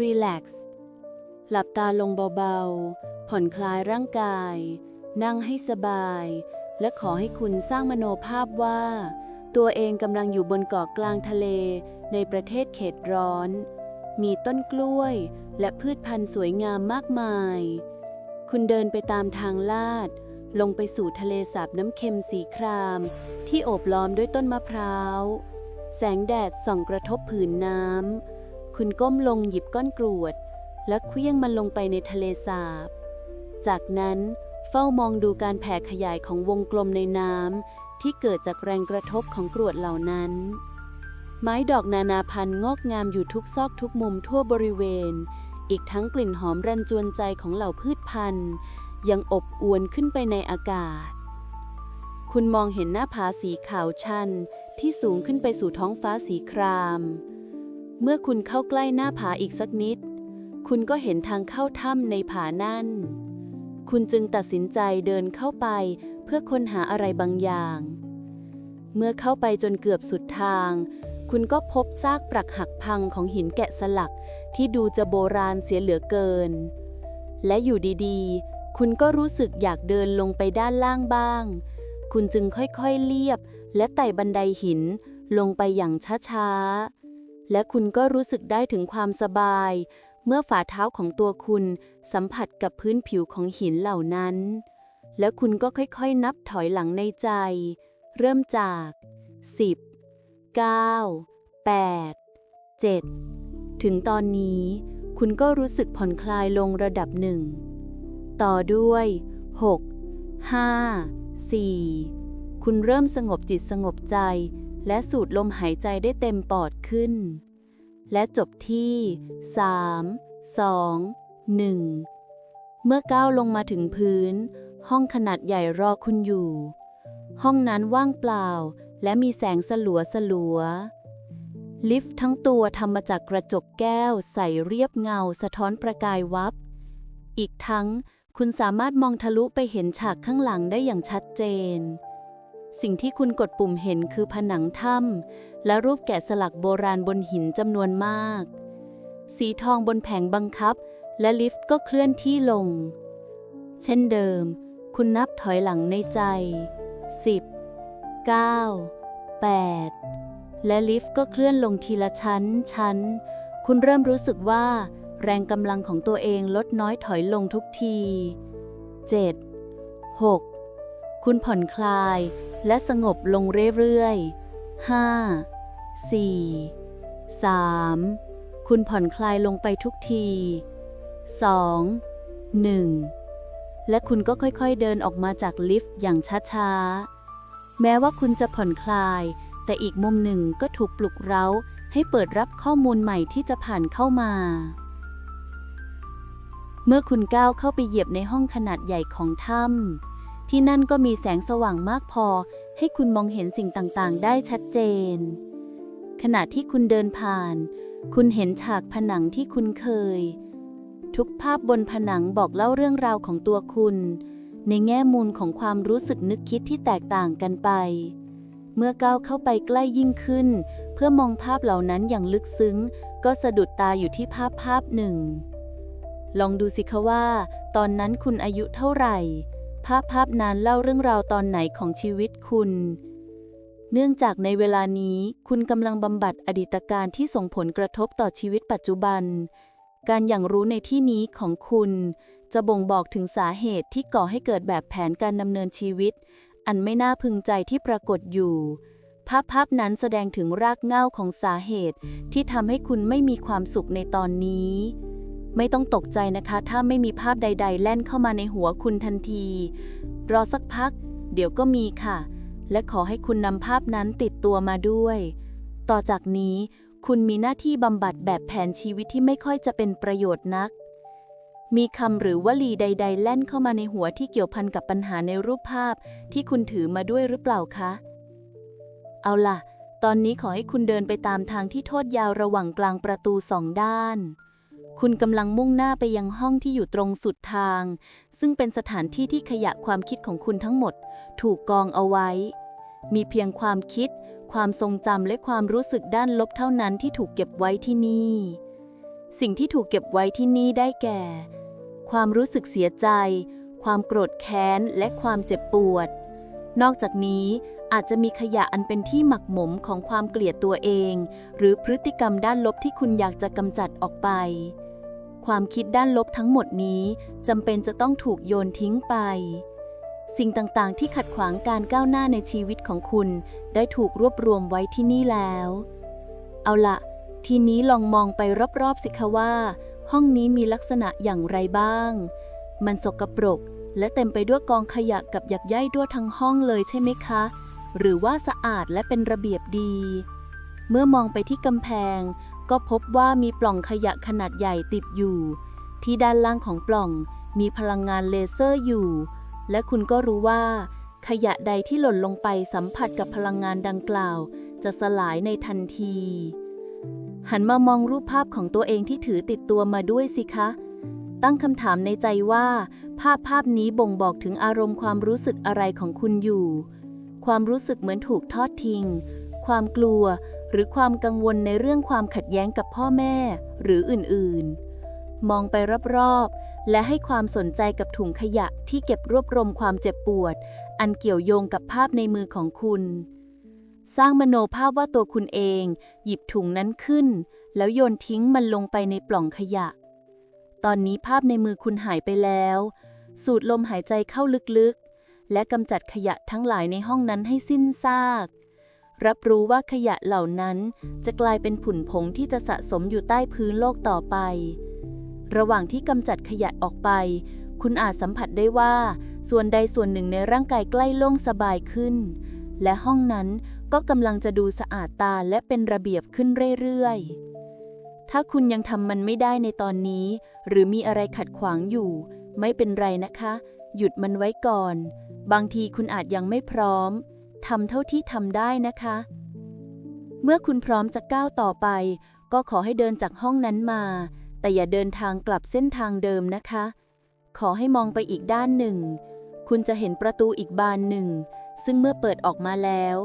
รีแลกซ์หลับตาลงเบาๆ ผ่อนคลายร่างกาย นั่งให้สบาย และขอให้คุณสร้างมโนภาพว่า ตัวเองกำลังอยู่บนเกาะกลางทะเลในประเทศเขตร้อน มีต้นกล้วยและพืชพันธุ์สวยงามมากมาย คุณเดินไปตามทางลาด ลงไปสู่ทะเลสาบน้ำเค็มสีคราม ที่โอบล้อมด้วยต้นมะพร้าว แสงแดดส่องกระทบผืนน้ำ คุณก้มลงหยิบก้อนกรวด และเคลื่องมันลงไปในทะเลสาบ จากนั้นเฝ้ามองดูการแผ่ขยายของวงกลมในน้ำที่เกิดจากแรงกระทบของกรวดเหล่านั้น ไม้ดอกนานาพันธุ์งอกงามอยู่ทุกซอกทุกมุมทั่วบริเวณ อีกทั้งกลิ่นหอมรันจวนใจของเหล่าพืชพันธุ์ ยังอบอวนขึ้นไปในอากาศ คุณมองเห็นหน้าผาสีขาวชันที่สูงขึ้นไปสู่ท้องฟ้าสีคราม เมื่อคุณเข้าใกล้หน้าผาอีกสักนิด คุณก็เห็นทางเข้าถ้ำในผานั่น คุณจึงตัดสินใจเดินเข้าไปเพื่อค้นหาอะไรบางอย่าง เมื่อเข้าไปจนเกือบสุดทาง คุณก็พบซากปรักหักพังของหินแกะสลักที่ดูจะโบราณเสียเหลือเกิน และอยู่ดีๆ คุณก็รู้สึกอยากเดินลงไปด้านล่างบ้าง คุณจึงค่อยๆเลียบและไต่บันไดหินลงไปอย่างช้าๆ และคุณก็รู้สึกได้ถึงความสบาย เมื่อฝ่าเท้าของตัวคุณสัมผัสกับพื้นผิวของหินเหล่านั้น แล้วคุณก็ค่อยๆ นับถอยหลังในใจ เริ่มจาก 10 9 8 7 ถึงตอนนี้ คุณก็รู้สึกผ่อนคลายลงระดับหนึ่ง ต่อด้วย 6 5 4 คุณเริ่มสงบจิตสงบใจ และสูดลมหายใจได้เต็มปอดขึ้น และจบที่ 3 2 1 เมื่อก้าวลงมาถึงพื้น ห้องขนาดใหญ่รอคุณอยู่ ห้องนั้นว่างเปล่า และมีแสงสลัวสลัวลิฟต์ทั้งตัวทำมาจากกระจกแก้วใสเรียบเงาสะท้อนประกายวับ อีกทั้งคุณสามารถมองทะลุไปเห็นฉากข้างหลังได้อย่างชัดเจน สิ่งที่คุณกดปุ่มเห็นคือผนังถ้ำและรูปแกะสลักโบราณบนหินจำนวนมาก สีทองบนแผงบังคับ และลิฟต์ก็เคลื่อนที่ลง เช่นเดิม คุณนับถอยหลังในใจ 10 9 8 และลิฟต์ก็เคลื่อนลงทีละชั้น ชั้น คุณเริ่มรู้สึกว่า แรงกำลังของตัวเองลดน้อยถอยลงทุกที 7 6คุณผ่อนคลาย และสงบลงเรื่อยๆ 5 4 3 คุณผ่อนคลายลงไปทุกที 2 1 และคุณก็ค่อยๆเดินออกมาจากลิฟต์อย่างช้าๆ แม้ว่าคุณจะผ่อนคลาย แต่อีกมุมหนึ่งก็ถูกปลุกเร้าให้เปิดรับข้อมูลใหม่ที่จะผ่านเข้ามา เมื่อคุณก้าวเข้าไปเหยียบในห้องขนาดใหญ่ของถ้ำ ที่นั่นก็มีแสงสว่างมากพอ ให้คุณมองเห็นสิ่งต่างๆ ได้ชัดเจน ขณะที่คุณเดินผ่าน คุณเห็นฉากผนังที่คุณเคย ทุกภาพบนผนังบอกเล่าเรื่องราวของตัวคุณ ในแง่มุมของความรู้สึกนึกคิดที่แตกต่างกันไป เมื่อก้าวเข้าไปใกล้ยิ่งขึ้น เพื่อมองภาพเหล่านั้นอย่างลึกซึ้ง ก็สะดุดตาอยู่ที่ภาพภาพหนึ่ง ลองดูสิคะว่า ตอนนั้นคุณอายุเท่าไหร่ ภาพภาพนั้นเล่าเรื่องราวตอนไหนของชีวิตคุณ เนื่องจากในเวลานี้คุณกำลังบำบัดอดีตการที่ส่งผลกระทบต่อชีวิตปัจจุบัน การอย่างรู้ในที่นี้ของคุณ จะบ่งบอกถึงสาเหตุที่ก่อให้เกิดแบบแผนการดำเนินชีวิต อันไม่น่าพึงใจที่ปรากฏอยู่ ภาพภาพนั้นแสดงถึงรากเหง้าของสาเหตุที่ทำให้คุณไม่มีความสุขในตอนนี้ ไม่ต้องตกใจนะคะ ถ้าไม่มีภาพใด ๆ แล่นเข้ามาในหัวคุณทันที รอสักพัก เดี๋ยวก็มีค่ะ และขอให้คุณนำภาพนั้นติดตัวมาด้วย ต่อจากนี้ คุณมีหน้าที่บำบัดแบบแผนชีวิตที่ไม่ค่อยจะเป็นประโยชน์นัก มีคำหรือวลีใด ๆ แล่นเข้ามาในหัวที่เกี่ยวพันกับปัญหาในรูปภาพที่คุณถือมาด้วยหรือเปล่าคะ เอาล่ะ ตอนนี้ขอให้คุณเดินไปตามทางที่โทษยาวระหว่างกลางประตูสองด้าน คุณกำลังมุ่งหน้าไปยังห้องที่อยู่ตรงสุดทาง ซึ่งเป็นสถานที่ที่ขยะความคิดของคุณทั้งหมด ถูกกองเอาไว้ มีเพียงความคิด ความทรงจำและความรู้สึกด้านลบเท่านั้นที่ถูกเก็บไว้ที่นี่ สิ่งที่ถูกเก็บไว้ที่นี่ได้แก่ ความรู้สึกเสียใจ ความโกรธแค้น และความเจ็บปวด นอกจากนี้อาจจะมีขยะอันเป็นที่หมักหมมของความเกลียดตัวเอง หรือพฤติกรรมด้านลบที่คุณอยากจะกำจัดออกไป ความคิดด้านลบทั้งหมดนี้จำเป็นจะต้องถูกโยนทิ้งไป สิ่งต่างๆ ที่ขัดขวางการก้าวหน้าในชีวิตของคุณ ได้ถูกรวบรวมไว้ที่นี่แล้ว เอาละทีนี้ลองมองไปรอบๆสิคะว่า ห้องนี้มีลักษณะอย่างไรบ้าง มันสกปรก และเต็มไปด้วยกองขยะกับหยักใยด้วยทั้งห้องเลยใช่ไหมคะ หรือว่าสะอาดและเป็นระเบียบดี เมื่อมองไปที่กำแพง ก็พบว่ามีปล่องขยะขนาดใหญ่ติดอยู่ ที่ด้านล่างของปล่องมีพลังงานเลเซอร์อยู่ และคุณก็รู้ว่า ขยะใดที่หล่นลงไปสัมผัสกับพลังงานดังกล่าว จะสลายในทันที หันมามองรูปภาพของตัวเองที่ถือติดตัวมาด้วยสิคะ ตั้งคำถามในใจว่า ภาพภาพนี้บ่งบอกถึงอารมณ์ความรู้สึกอะไรของคุณอยู่ ความรู้สึกเหมือนถูกทอดทิ้ง ความกลัว หรือความกังวลในเรื่องความขัดแย้งกับพ่อแม่ หรืออื่นๆ มองไปรอบๆ และให้ความสนใจกับถุงขยะที่เก็บรวบรวมความเจ็บปวด อันเกี่ยวโยงกับภาพในมือของคุณ สร้างมโนภาพว่าตัวคุณเอง หยิบถุงนั้นขึ้น แล้วโยนทิ้งมันลงไปในปล่องขยะ ตอนนี้ภาพในมือคุณหายไปแล้ว สูดลมหายใจเข้าลึกๆ และกำจัดขยะทั้งหลายในห้องนั้นให้สิ้นซาก รับรู้ว่าขยะเหล่านั้นจะกลายเป็นผุ่นผงที่จะสะสมอยู่ใต้พื้นโลกต่อไป ระหว่างที่กำจัดขยะออกไป คุณอาจสัมผัสได้ว่า ส่วนใดส่วนหนึ่งในร่างกายใกล้โล่งสบายขึ้น และห้องนั้นก็กำลังจะดูสะอาดตาและเป็นระเบียบขึ้นเรื่อยๆ ถ้าคุณยังทำมันไม่ได้ในตอนนี้ หรือมีอะไรขัดขวางอยู่ ไม่เป็นไรนะคะ หยุดมันไว้ก่อน บางทีคุณอาจยังไม่พร้อม ทำเท่าที่ทำได้นะคะ เมื่อคุณพร้อมจะก้าวต่อไป ก็ขอให้เดินจากห้องนั้นมา แต่อย่าเดินทางกลับเส้นทางเดิมนะคะ ขอให้มองไปอีกด้านหนึ่ง คุณจะเห็นประตูอีกบานหนึ่ง ซึ่งเมื่อเปิดออกมาแล้ว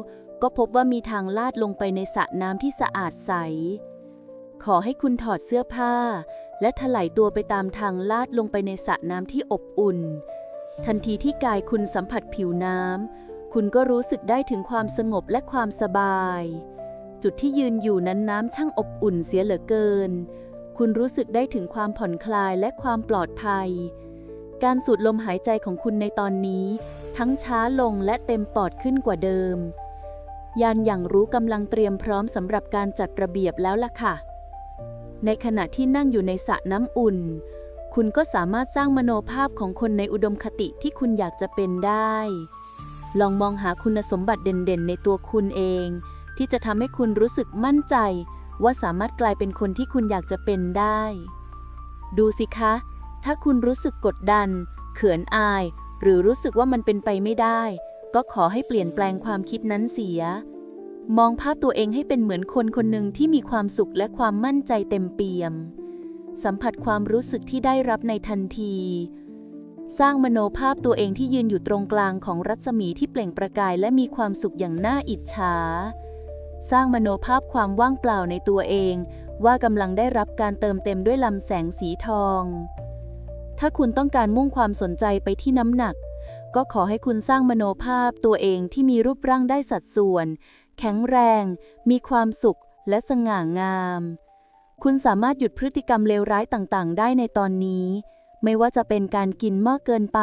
ก็พบว่ามีทางลาดลงไปในสระน้ำที่สะอาดใส ขอให้คุณถอดเสื้อผ้า และถลายตัวไปตามทางลาดลงไปในสระน้ำที่อบอุ่น ทันทีที่กายคุณสัมผัสผิวน้ำ คุณก็รู้สึกได้ถึงความสงบและความสบาย จุดที่ยืนอยู่นั้นน้ำช่างอบอุ่นเสียเหลือเกิน คุณรู้สึกได้ถึงความผ่อนคลายและความปลอดภัย การสูดลมหายใจของคุณในตอนนี้ ทั้งช้าลงและเต็มปอดขึ้นกว่าเดิม ยานอย่างรู้กำลังเตรียมพร้อมสำหรับการจัดระเบียบแล้วล่ะค่ะ ในขณะที่นั่งอยู่ในสระน้ำอุ่น คุณก็สามารถสร้างมโนภาพของคนในอุดมคติที่คุณอยากจะเป็นได้ ลองมองหาคุณสมบัติเด่นๆ ในตัวคุณเอง ที่จะทำให้คุณรู้สึกมั่นใจ ว่าสามารถกลายเป็นคนที่คุณอยากจะเป็นได้ ดูสิคะ ถ้าคุณรู้สึกกดดัน เขินอาย หรือรู้สึกว่ามันเป็นไปไม่ได้ ก็ขอให้เปลี่ยนแปลงความคิดนั้นเสีย มองภาพตัวเองให้เป็นเหมือนคนคนหนึ่งที่มีความสุขและความมั่นใจเต็มเปี่ยม สัมผัสความรู้สึกที่ได้รับในทันที สร้างมโนภาพตัวเองที่ยืนอยู่ตรงกลางของรัศมีที่เปล่งประกายและมีความสุขอย่างน่าอิจฉา สร้างมโนภาพความว่างเปล่าในตัวเอง ว่ากำลังได้รับการเติมเต็มด้วยลำแสงสีทอง ถ้าคุณต้องการมุ่งความสนใจไปที่น้ำหนัก ก็ขอให้คุณสร้างมโนภาพตัวเองที่มีรูปร่างได้สัดส่วน แข็งแรง มีความสุขและสง่างาม คุณสามารถหยุดพฤติกรรมเลวร้ายต่างๆ ได้ในตอนนี้ ไม่ว่าจะเป็นการกินมากเกินไป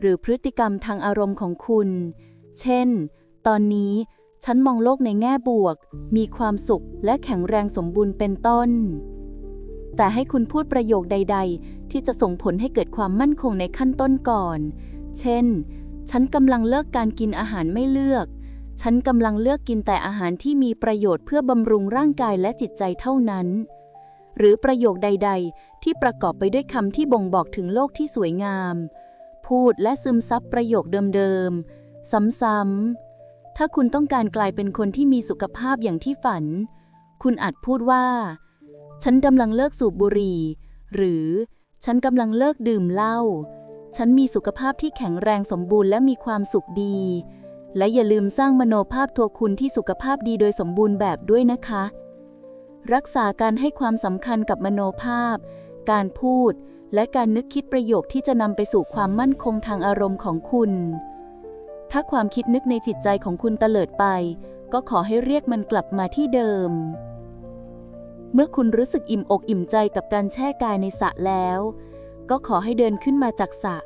หรือพฤติกรรมทางอารมณ์ของคุณ เช่น ตอนนี้ ฉันมองโลกในแง่บวก มีความสุขและแข็งแรงสมบูรณ์เป็นต้น แต่ให้คุณพูดประโยคใด ๆ ที่จะส่งผลให้เกิดความมั่นคงในขั้นต้นก่อน เช่น ฉันกำลังเลิกการกินอาหารไม่เลือก ฉันกำลังเลือกกินแต่อาหารที่มีประโยชน์เพื่อบำรุงร่างกายและจิตใจเท่านั้น หรือประโยคใด ๆ ที่ประกอบไปด้วยคำที่บ่งบอกถึงโลกที่สวยงาม พูดและซึมซับประโยคเดิมๆ ซ้ำๆ ถ้าคุณต้องการกลายเป็นคนที่มีสุขภาพอย่างที่ฝัน คุณอาจพูดว่า ฉันกำลังเลิกสูบบุหรี่ หรือ ฉันกำลังเลิกดื่มเหล้า ฉันมีสุขภาพที่แข็งแรงสมบูรณ์และมีความสุขดี และอย่าลืมสร้างมโนภาพตัวคุณที่สุขภาพดีโดยสมบูรณ์แบบด้วยนะคะ รักษาการให้ความสำคัญกับมโนภาพ การพูด และการนึกคิดประโยคที่จะนำไปสู่ความมั่นคงทางอารมณ์ของคุณ ถ้าความคิดนึกในจิตใจของคุณเตลิดไป ก็ขอให้เรียกมันกลับมาที่เดิม เมื่อคุณรู้สึกอิ่มอกอิ่มใจกับการแช่กายในสระแล้ว ก็ขอให้เดินขึ้นมาจากสระ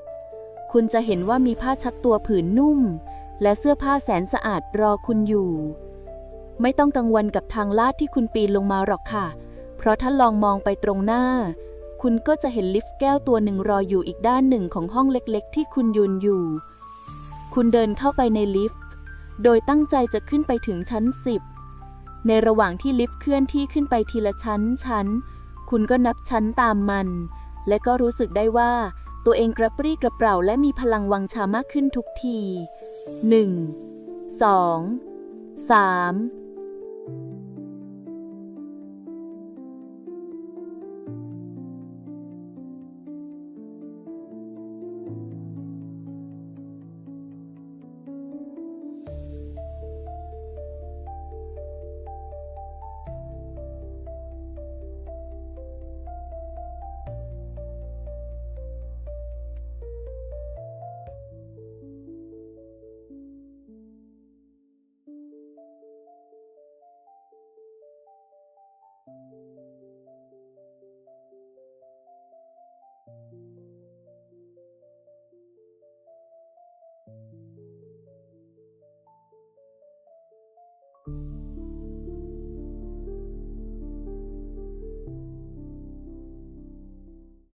คุณจะเห็นว่ามีผ้าชัดตัวผืนนุ่ม และเสื้อผ้าแสนสะอาดรอคุณอยู่ ไม่ต้องกังวลกับทางลาดที่คุณปีนลงมาหรอกค่ะ เพราะถ้าลองมองไปตรงหน้า คุณก็จะเห็นลิฟต์แก้วตัวหนึ่งรออยู่อีกด้านหนึ่งของห้องเล็กๆ ที่คุณยืนอยู่ คุณเดินเข้าไปในลิฟต์ โดยตั้งใจจะขึ้นไปถึงชั้น 10 ในระหว่างที่ลิฟต์เคลื่อนที่ขึ้นไปทีละชั้นชั้น คุณก็นับชั้นตามมัน และก็รู้สึกได้ว่าตัวเองกระปรี้กระเปร่าและมีพลังวังชามากขึ้นทุกที 1 2 3